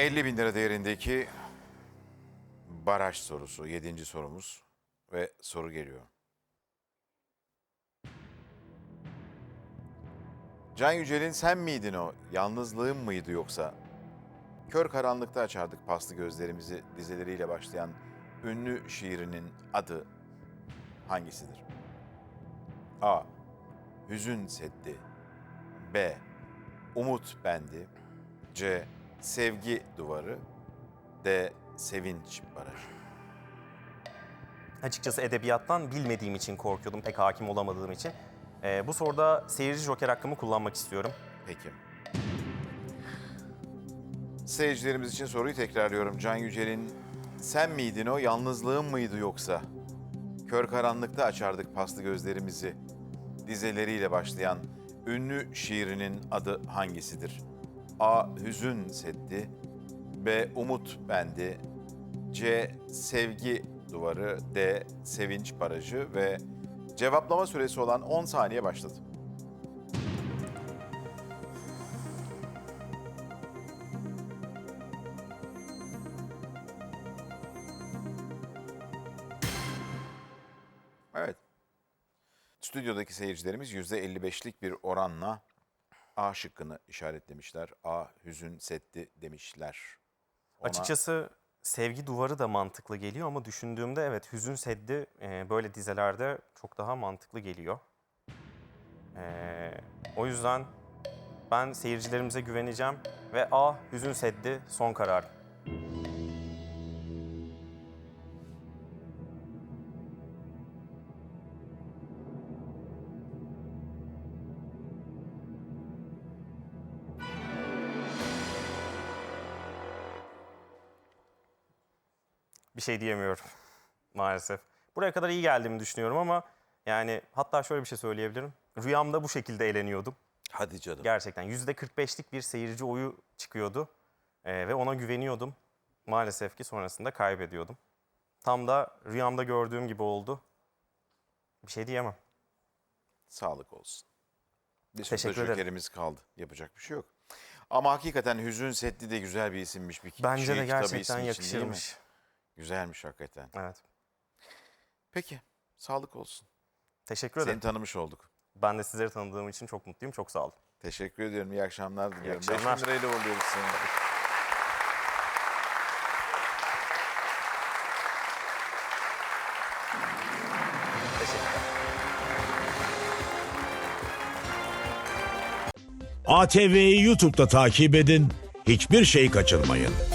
50 bin lira değerindeki baraj sorusu. Yedinci sorumuz ve soru geliyor. Can Yücel'in sen miydin o? Yalnızlığım mıydı yoksa? Kör karanlıkta açardık paslı gözlerimizi dizeleriyle başlayan ünlü şiirinin adı hangisidir? A. Hüzün Seddi B. Umut Bendi C. Sevgi Duvarı D. Sevinç Barajı Açıkçası edebiyattan bilmediğim için korkuyordum, pek hakim olamadığım için. Ee, bu soruda seyirci joker hakkımı kullanmak istiyorum. Peki. Seyircilerimiz için soruyu tekrarlıyorum. Can Yücel'in sen miydin o, yalnızlığım mıydı yoksa? Kör karanlıkta açardık paslı gözlerimizi. Dizeleriyle başlayan ünlü şiirinin adı hangisidir? A. Hüzün Seddi B. Umut Bendi C. Sevgi Duvarı D. Sevinç Barajı ve cevaplama süresi olan 10 saniye başladı. Evet. Stüdyodaki seyircilerimiz %55'lik bir oranla A şıkkını işaretlemişler. A hüzün setti demişler. Ona- Açıkçası sevgi duvarı da mantıklı geliyor ama düşündüğümde evet hüzün seddi e, böyle dizelerde çok daha mantıklı geliyor. Ee, o yüzden ben seyircilerimize güveneceğim ve A hüzün seddi son karar. Bir şey diyemiyorum maalesef. Buraya kadar iyi geldiğimi düşünüyorum ama yani hatta şöyle bir şey söyleyebilirim. Rüyamda bu şekilde eğleniyordum. Hadi canım. Gerçekten %45'lik bir seyirci oyu çıkıyordu Ee, ve ona güveniyordum. Maalesef ki sonrasında kaybediyordum. Tam da rüyamda gördüğüm gibi oldu. Bir şey diyemem. Sağlık olsun. Bir Teşekkür ederim. jokerimiz kaldı. Yapacak bir şey yok. Ama hakikaten Hüzün Setli de güzel bir isimmiş. Bir Bence şiir de gerçekten yakışırmış. Güzelmiş hakikaten. Evet. Peki. Sağlık olsun. Teşekkür ederim. Seni tanımış olduk. Ben de sizleri tanıdığım için çok mutluyum. Çok sağ olun. Teşekkür ediyorum. İyi akşamlar diliyorum. İyi akşamlar. lirayla uğurluyoruz seni. Teşekkürler. ATV'yi YouTube'da takip edin, hiçbir şey kaçırmayın.